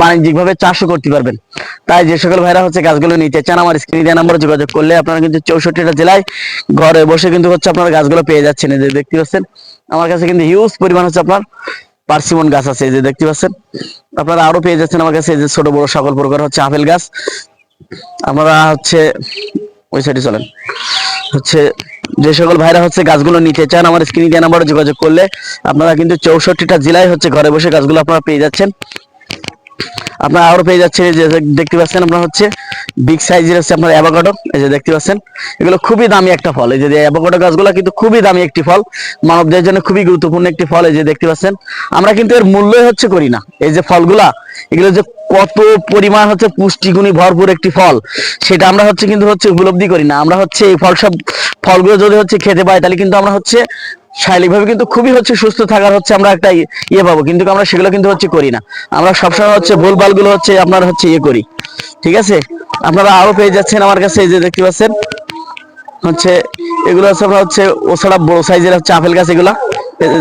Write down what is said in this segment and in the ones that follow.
বাণিজ্যিক ভাবে চাষও করতে পারবেন। তাই যে সকল ভাইরা হচ্ছে গাছগুলো নিতে চান, আমার স্ক্রিনে দেওয়া নাম্বারে যোগাযোগ করলে আপনারা কিন্তু চৌষট্টিটা জেলায় ঘরে বসে কিন্তু হচ্ছে আপনারা গাছগুলো পেয়ে যাচ্ছেন। এই যে দেখতে পাচ্ছেন, আমার কাছে কিন্তু হিউজ পরিমাণ হচ্ছে আপনার পার্সিমন গাছ আছে। এই যে দেখতে পাচ্ছেন, আপনারা আরও পেয়ে যাচ্ছেন আমার কাছে এই যে ছোট বড় সকল প্রকার হচ্ছে আপেল গাছ। আমরা হচ্ছে, ওই সাইডে চলেন। হচ্ছে যে সকল ভাইরা হচ্ছে গাছগুলো নিতে চান, আমার স্ক্রিনে দেওয়া নাম্বারে যোগাযোগ করলে আপনারা কিন্তু চৌষট্টিটা জেলায় হচ্ছে ঘরে বসে গাছগুলো আপনারা পেয়ে যাচ্ছেন। আপনারা আরও পেয়ে যাচ্ছেন যে দেখতে পাচ্ছেন আপনার হচ্ছে বিগ সাইজের হচ্ছে আপনার অ্যাভোকাডো এই যে দেখতে পাচ্ছেন। এগুলো খুবই দামি একটা ফল, এই যে অ্যাভোকাডো গাছগুলো কিন্তু খুবই দামি একটি ফল, মানবদের জন্য খুবই গুরুত্বপূর্ণ একটি ফল, এই যে দেখতে পাচ্ছেন। আমরা কিন্তু এর মূল্যই হচ্ছে করি না। এই যে ফলগুলা, এগুলো যে কত পরিমাণ হচ্ছে পুষ্টিগুণী ভরপুর একটি ফল, সেটা আমরা হচ্ছে কিন্তু হচ্ছে উপলব্ধি করি না। আমরা হচ্ছে এই ফল সব, ফলগুলো যদি হচ্ছে খেতে পাই, তাহলে কিন্তু আমরা হচ্ছে শারীরিকভাবে কিন্তু খুবই হচ্ছে সুস্থ থাকার হচ্ছে আমরা একটা ইয়ে পাবো, কিন্তু আমরা সেগুলো কিন্তু হচ্ছে করি না। আমরা সবসময় হচ্ছে ভুলভালগুলো হচ্ছে আপনার হচ্ছে ইয়ে করি, ঠিক আছে? আপনারা আরও পেয়ে যাচ্ছেন আমার কাছে এই যে দেখতে পাচ্ছেন, হচ্ছে এগুলো হচ্ছে আপনার হচ্ছে ওছাড়া বড় সাইজের হচ্ছে আপেল গাছ এগুলা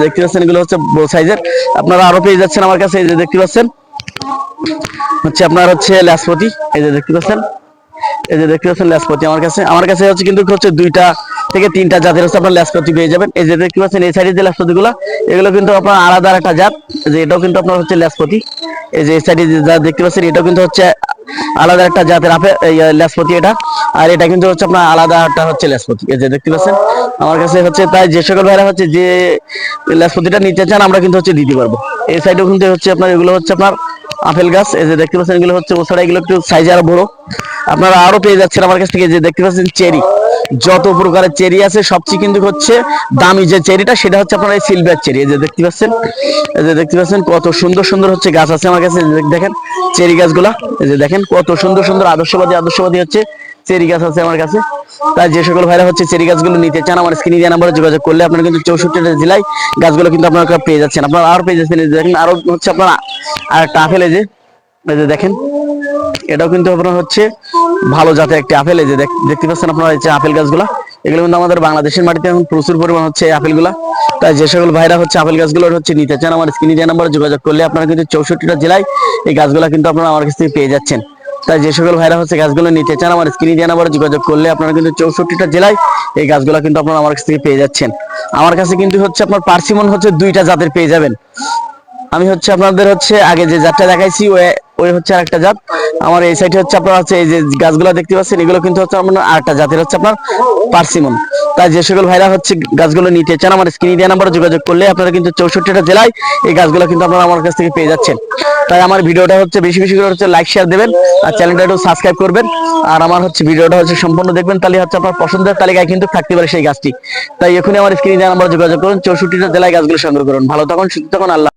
দেখতে পাচ্ছেন এগুলো হচ্ছে বড় সাইজের আপনারা আরও পেয়ে যাচ্ছেন আমার কাছে এই যে দেখতে পাচ্ছেন, হচ্ছে আপনার হচ্ছে ল্যাসপতি, এই যে দেখতে পাচ্ছেন, এই যে দেখতে পাচ্ছেন ল্যাসপতি আমার কাছে। আমার কাছে হচ্ছে কিন্তু হচ্ছে দুইটা থেকে তিনটা জাতের হচ্ছে আপনার ল্যাসপতি পেয়ে যাবেন। এই যে দেখতে পাচ্ছেন, এই সাইডের যে ল্যাসপতি গুলো এগুলো কিন্তু আপনার আলাদা একটা জাত, যে এটাও কিন্তু আপনার হচ্ছে ল্যাসপতি এই যে এই সাইডে যে জাত দেখতে পাচ্ছেন, এটাও কিন্তু হচ্ছে আলাদা একটা জাতের আপে ল্যাসপতি এটা। আর এটা কিন্তু হচ্ছে আপনার আলাদা একটা হচ্ছে ল্যাসপতি এই যে দেখতে পাচ্ছেন, আমার কাছে হচ্ছে তাই যে সকল ভাইরা হচ্ছে যে ল্যাসপতিটা নিতে চান, আমরা কিন্তু হচ্ছে দিতে পারব। এই সাইডেও কিন্তু হচ্ছে আপনার এগুলো হচ্ছে আপনার আপেল গাছ, এই যে দেখতে পাচ্ছেন, এগুলো হচ্ছে ওছাড়া, এগুলো একটু সাইজ আরও বড়। আপনারা আরও পেয়ে যাচ্ছেন আমার কাছ থেকে যে দেখতে পাচ্ছেন, চেরি। যত প্রকারের চেরি আছে সবচেয়ে কিন্তু হচ্ছে দামি যে চেরিটা, সেটা হচ্ছে আপনার এই সিলভার চেরি। এই যে দেখতে পাচ্ছেন, এই যে দেখতে পাচ্ছেন, কত সুন্দর সুন্দর হচ্ছে গাছ আছে আমার কাছে। দেখেন চেরি গাছগুলা, এই যে দেখেন, কত সুন্দর সুন্দর আদর্শবাদী আদর্শবাদী হচ্ছে চেরি গাছ আছে আমার কাছে। তাই যে সকল ভাইরা হচ্ছে চেরি গাছগুলো নিতে চান, আমার স্ক্রিনে দেওয়া নাম্বারে যোগাযোগ করলে আপনারা কিন্তু চৌষট্টিটা জেলায় গাছগুলো কিন্তু আপনারা পেয়ে যাচ্ছেন। আপনারা আরও পেয়ে যাচ্ছেন দেখেন আরও হচ্ছে আপনার আর এই যে দেখেন এটাও কিন্তু আপনার হচ্ছে ভালো জাতের একটি আপেল। এই যে দেখতে পাচ্ছেন আপনারা এই যে আপেল গাছগুলা। এগুলো কিন্তু আমাদের বাংলাদেশের মাটিতে এখন প্রচুর পরিমাণ হচ্ছে এই আপেলগুলা। তাই যে সকল ভাইরা হচ্ছে আপেল গাছগুলো হচ্ছে নিতে চান, আমার স্ক্রিনে দেওয়া নাম্বারে যোগাযোগ করলে আপনারা কিন্তু চৌষট্টিটা জেলায় এই গাছগুলা কিন্তু আপনারা আমার কাছ থেকে পেয়ে যাচ্ছেন। তাই যে সকল ভাইরা হচ্ছে গাছগুলো নিতে চান, আমার স্ক্রিনে দেওয়া নাম্বারে যোগাযোগ করলে আপনারা কিন্তু চৌষট্টিটা জেলায় এই গাছগুলো কিন্তু আপনারা আমার কাছ থেকে পেয়ে যাচ্ছেন। আমার কাছে কিন্তু হচ্ছে আপনার পার্সিমন হচ্ছে দুইটা জাতের পেয়ে যাবেন। আমি হচ্ছে আপনাদের হচ্ছে আগে যে জাতটা দেখাইছি ওই ওই হচ্ছে আরেকটা জাত। আমার এই সাইডে হচ্ছে আপনার হচ্ছে এই যে গাছগুলো দেখতে পাচ্ছেন, এগুলো কিন্তু হচ্ছে আপনার আরেকটা জাতের হচ্ছে আপনার পার্সিমন। তাই যে সকল ভাইরা হচ্ছে গাছগুলো নিতে চান, আমার স্ক্রিনে দেওয়া নাম্বারে যোগাযোগ করলে আপনারা কিন্তু চৌষট্টিটা জেলায় এই গাছগুলো কিন্তু আপনারা আমার কাছ থেকে পেয়ে যাচ্ছেন। তাই আমার ভিডিওটা হচ্ছে বেশি বেশি করে হচ্ছে লাইক শেয়ার দেবেন আর চ্যানেলটা একটু সাবস্ক্রাইব করবেন। আর আমার হচ্ছে ভিডিওটা হচ্ছে সম্পূর্ণ দেখবেন, তাহলে হচ্ছে আপনার পছন্দের তালিকায় কিন্তু থাকতে পারে সেই গাছটি। তাই এখনই আমার স্ক্রিনে দেওয়া নাম্বারে যোগাযোগ করুন, চৌষট্টিটা জেলায় গাছগুলো সংগ্রহ করুন। ভালো থাকুন, সুস্থ থাকুন, আল্লাহ